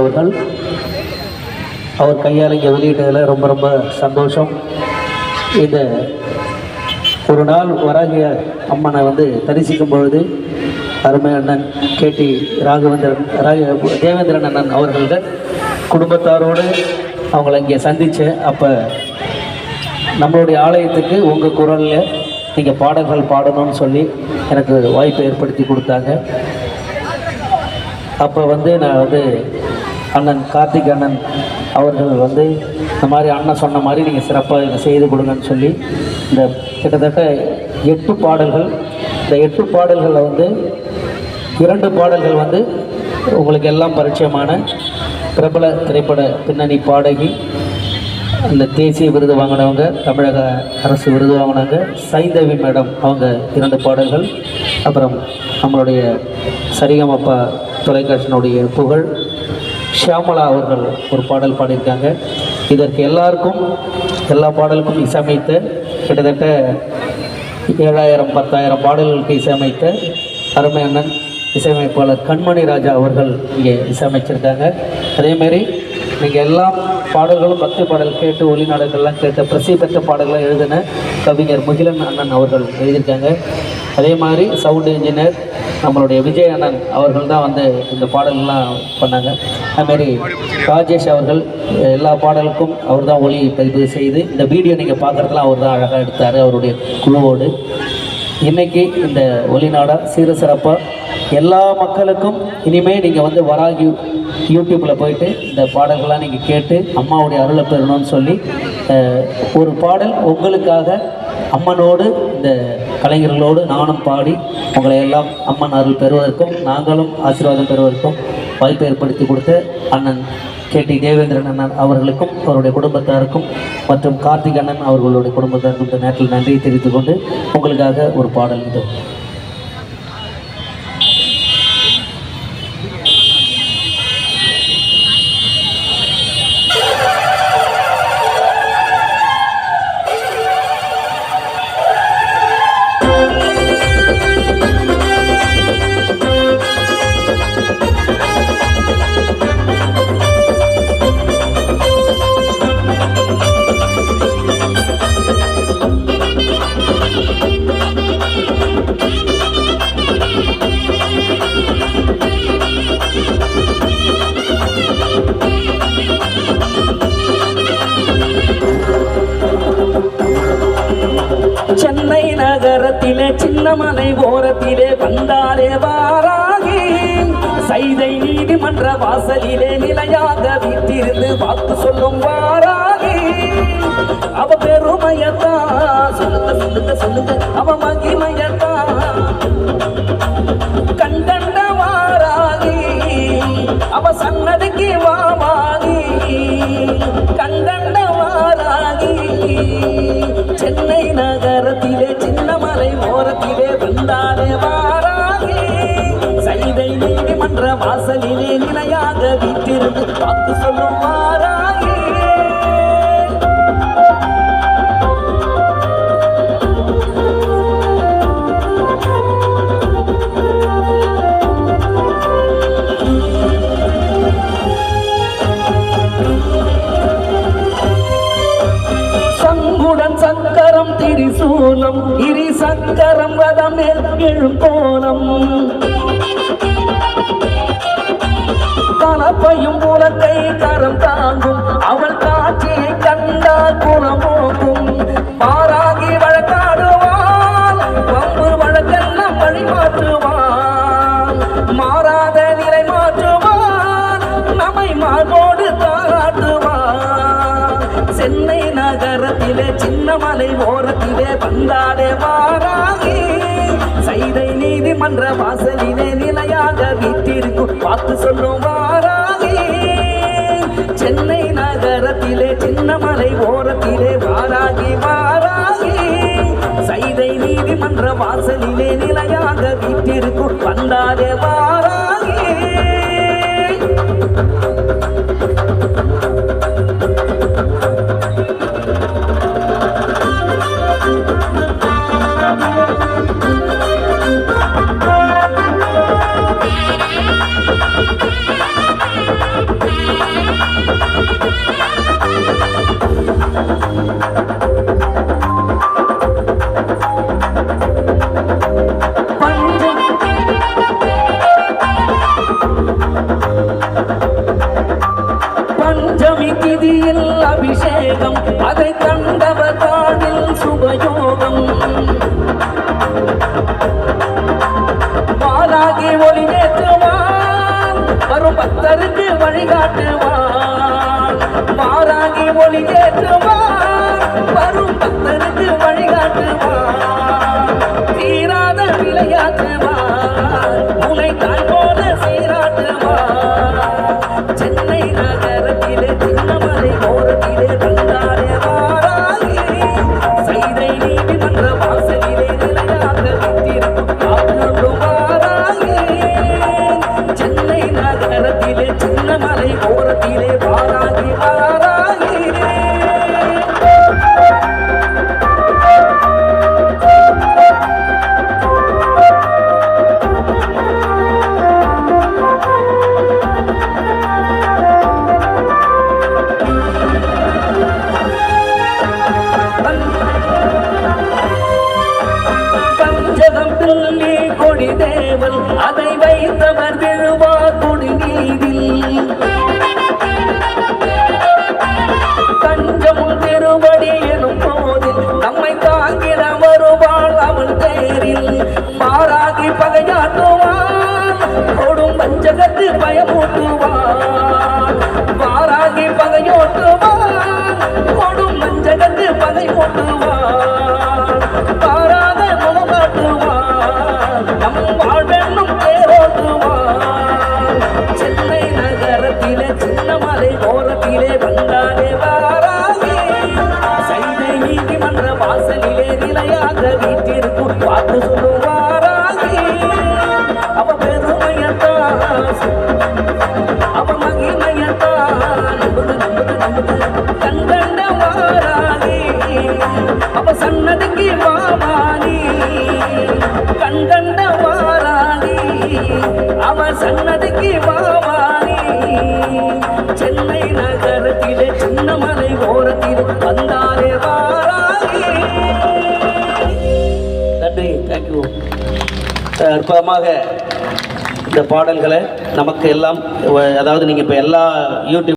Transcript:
அவர்கள் அவர் கையால் இங்கே வெளியிட்டதில் ரொம்ப ரொம்ப சந்தோஷம். இந்த ஒரு நாள் வராகிய அம்மனை வந்து தரிசிக்கும் பொழுது அருமை அண்ணன் கேட்டி ராகவேந்திரன் ராக தேவேந்திரன் அண்ணன் அவர்கள் குடும்பத்தாரோடு அவங்கள இங்கே சந்தித்தேன் அப்போ நம்மளுடைய ஆலயத்துக்கு உங்கள் குரலில் நீங்கள் பாடல்கள் பாடணும்னு சொல்லி எனக்கு வாய்ப்பை ஏற்படுத்தி கொடுத்தாங்க. அப்போ வந்து நான் வந்து அண்ணன் கார்த்திக் அண்ணன் அவர்கள் வந்து இந்த மாதிரி அண்ணன் சொன்ன மாதிரி நீங்கள் சிறப்பாக இதை செய்து கொடுங்கன்னு சொல்லி இந்த கிட்டத்தட்ட எட்டு பாடல்கள் இந்த எட்டு பாடல்களில் வந்து இரண்டு பாடல்கள் வந்து உங்களுக்கு எல்லாம் பரிச்சயமான பிரபல திரைப்பட பின்னணி பாடகி இந்த தேசிய விருது வாங்கினவங்க தமிழக அரசு விருது வாங்கினவங்க சைந்தவி மேடம் அவங்க இரண்டு பாடல்கள் அப்புறம் நம்மளுடைய சரிகமப்பா தொலைக்காட்சியினுடைய புகழ் ஷியாமலா அவர்கள் ஒரு பாடல் பாடியிருக்காங்க. இதற்கு எல்லாருக்கும் எல்லா பாடலுக்கும் இசையமைத்த கிட்டத்தட்ட ஏழாயிரம் பத்தாயிரம் பாடல்களுக்கு இசையமைத்த அருமை அண்ணன் இசையமைப்பாளர் கண்மணி ராஜா அவர்கள் இங்கே இசையமைச்சிருக்காங்க. அதேமாரி நீங்கள் எல்லாம் பாடல்களும் பக்தி பாடல் கேட்டு ஒளிநாடகங்கள்லாம் கேட்ட பிரசித்தி பெற்ற பாடல்களை எழுதின கவிஞர் முகிலன் அண்ணன் அவர்கள் எழுதியிருக்காங்க. அதே மாதிரி சவுண்ட் இன்ஜினியர் நம்மளுடைய விஜய் அண்ணன் அவர்கள் தான் வந்து இந்த பாடல்கள்லாம் பண்ணாங்க. அதுமாரி ராஜேஷ் அவர்கள் எல்லா பாடலுக்கும் அவர் தான் ஒளி பதிவு செய்து இந்த வீடியோ நீங்கள் பார்க்குறதுலாம் அவர் தான் அழகாக எடுத்தார் அவருடைய குழுவோடு. இன்னைக்கு இந்த ஒளிநாடா சீர சிறப்பாக எல்லா மக்களுக்கும் இனிமேல் நீங்கள் வந்து வராகி யூடியூப்பில் போயிட்டு இந்த பாடல்கள்லாம் நீங்கள் கேட்டு அம்மாவுடைய அருளை பெறணும்னு சொல்லி ஒரு பாடல் உங்களுக்காக அம்மனோடு இந்த கலைஞர்களோடு நானும் பாடி உங்களை எல்லாம் அம்மன் அருள் பெறுவதற்கும் நாங்களும் ஆசீர்வாதம் பெறுவதற்கும் வாய்ப்பு ஏற்படுத்தி கொடுத்த அண்ணன் கேடி தேவேந்திரன் அண்ணன் அவர்களுக்கும் அவருடைய குடும்பத்தாருக்கும் மற்றும் கார்த்திக் அண்ணன் அவர்களுடைய குடும்பத்தாருக்கும் இந்த நேரத்தில் நன்றியை தெரிவித்துக் கொண்டு உங்களுக்காக ஒரு பாடல் இது. மணமனை ஓரத்திலே வந்தாலே வாராகி. சைதை நீதிமன்ற வாசலிலே நிலையாக வீட்டிருந்து வாக்கு சொல்லும் வாராகி. அவ பெருமையத்தான். சொல்லுங்க சொல்லுங்க சொல்லுங்க. அவ மகிமையத்தான். வீட்டிருந்து சொல்லும் வாராகி சங்குடன் திரிசூலம் இரி சக்கரம் ரதமேல் எழும்போலம் கலப்பையும் உலக்கை கரம் தாங்கும். அவள் காட்சியை கண்டால் குணமோக்கும் பாராகி வழக்காடுவாள் பம்பு வழக்கெல்லாம் வழி மாற்றுவான் மாறாத நிலை மாற்றுவான் நம்மை மார்போடு தாராட்டுவான் சென்னை நகரத்திலே சின்ன மலை ஓரத்திலே வந்தாலே மாறாகி சைதை நீதிமன்ற வாசல் நகரத்திலே ஓரத்திலே வாராகி வாராகி சைதை நீதிமன்ற வாசலிலே நிலையாக வீட்டிற்குள் வந்தாரே வாராகி பஞ்சகத்து பயமூட்டுவான் வாராகி பகையோட்டுவான் கொடும் பஞ்சகத்து பகை மூட்டுவான் பாராத குணம் நம் வாழ்வெண்ணும் தேரோட்டுவான் சென்னை நகரத்திலே சின்ன மலை ஓரத்திலே வந்தாலே வாராகி. சைதை நீதிமன்ற வாசலிலே நிலையாக வீட்டிற்கும் பார்த்து சொல்லுவான் சென்னை சின்ன மலை ஓரத்திலே வந்தாரே வாராகி. நன்றி தேங்க்யூ அற்புதமாக இந்த பாடல்களை நமக்கு எல்லாம் அதாவது நீங்கள் இப்போ எல்லா யூடியூப்